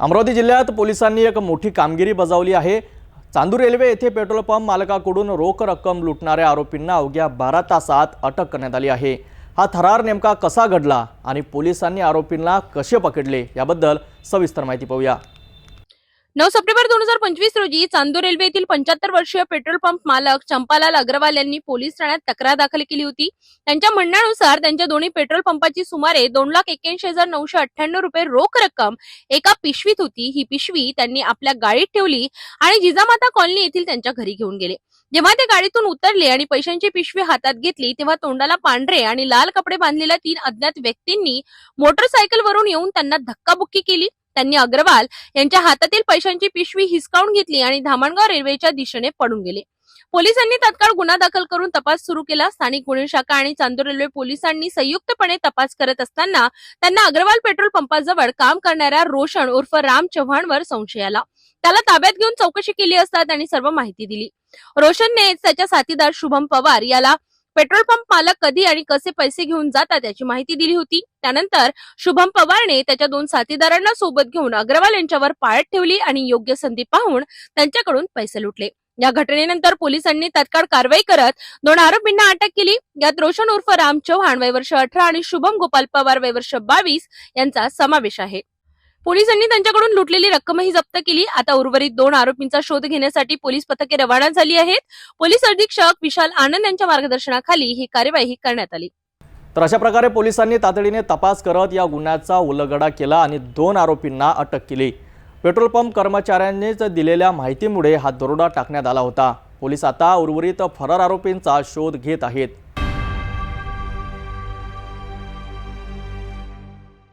अमरावती जिल्ह्यात पोलिसांनी एक मोठी कामगिरी बजावली आहे. चांदूर रेल्वे येथे पेट्रोल पंप मालकाकडून रोख रक्कम लुटणाऱ्या आरोपींना अवघ्या बारा तासात अटक करण्यात आली आहे. हा थरार नेमका कसा घडला आणि पोलिसांनी आरोपींना कसे पकडले याबद्दल सविस्तर माहिती पाहूया. नऊ सप्टेंबर दोन हजार पंचवीस रोजी चांदूर रेल्वे येथील पंच्याहत्तर वर्षीय पेट्रोल पंप मालक चंपालाल अग्रवाल यांनी पोलीस ठाण्यात तक्रार दाखल केली होती. त्यांच्या म्हणण्यानुसार त्यांच्या दोन्ही पेट्रोल पंपाची सुमारे दोन लाख एक्क्याऐंशी हजार नऊशे अठ्ठ्याण्णव रुपये रोख रक्कम एका पिशवीत होती. ही पिशवी त्यांनी आपल्या गाडीत ठेवली आणि जिजामाता कॉलनी येथील त्यांच्या घरी घेऊन गेले. जेव्हा ते गाडीतून उतरले आणि पैशांची पिशवी हातात घेतली तेव्हा तोंडाला पांढरे आणि लाल कपडे बांधलेल्या तीन अज्ञात व्यक्तींनी मोटरसायकलवरून येऊन त्यांना धक्काबुक्की केली. त्यांनी अग्रवाल यांच्या हातातील पैशांची पिशवी हिसकावून घेतली आणि धामणगाव रेल्वेच्या दिशेने पडून गेले. पोलिसांनी तत्काळ गुन्हा दाखल करून तपास सुरू केला. स्थानिक गुन्हे शाखा आणि चांदूर रेल्वे पोलिसांनी संयुक्तपणे तपास करत असताना त्यांना अग्रवाल पेट्रोल पंपाजवळ काम करणाऱ्या रोशन उर्फ राम चव्हाणवर संशय आला. त्याला ताब्यात घेऊन चौकशी केली असता त्यांनी सर्व माहिती दिली. रोशनने त्याच्या साथीदार शुभम पवार याला पेट्रोल पंप मालक कधी आणि कसे पैसे घेऊन जातात याची माहिती दिली होती. त्यानंतर शुभम पवारने त्याच्या दोन साथीदारांना सोबत घेऊन अग्रवाल यांच्यावर पाळत ठेवली आणि योग्य संधी पाहून त्यांच्याकडून पैसे लुटले. या घटनेनंतर पोलिसांनी तात्काळ कारवाई करत दोन आरोपींना अटक केली. यात रोशन उर्फ राम चव्हाण वय वर्ष अठरा आणि शुभम गोपाल पवार वय वर्ष बावीस यांचा समावेश आहे. पोलिसांनी त्यांच्याकडून लुटलेली रक्कमही जप्त केली. आता उर्वरित दोन आरोपींचा शोध घेण्यासाठी पोलीस पथके रवाना झाली आहेत. पोलीस अधीक्षक विशाल आनंद यांच्या मार्गदर्शनाखाली ही कार्यवाही करण्यात आली. तर अशा प्रकारे पोलिसांनी तातडीने तपास करत या गुन्ह्याचा उलगडा केला आणि दोन आरोपींना अटक केली. पेट्रोल पंप कर्मचाऱ्यांनीच दिलेल्या माहितीमुळे हा दरोडा टाकण्यात आला होता. पोलीस आता उर्वरित फरार आरोपींचा शोध घेत आहेत.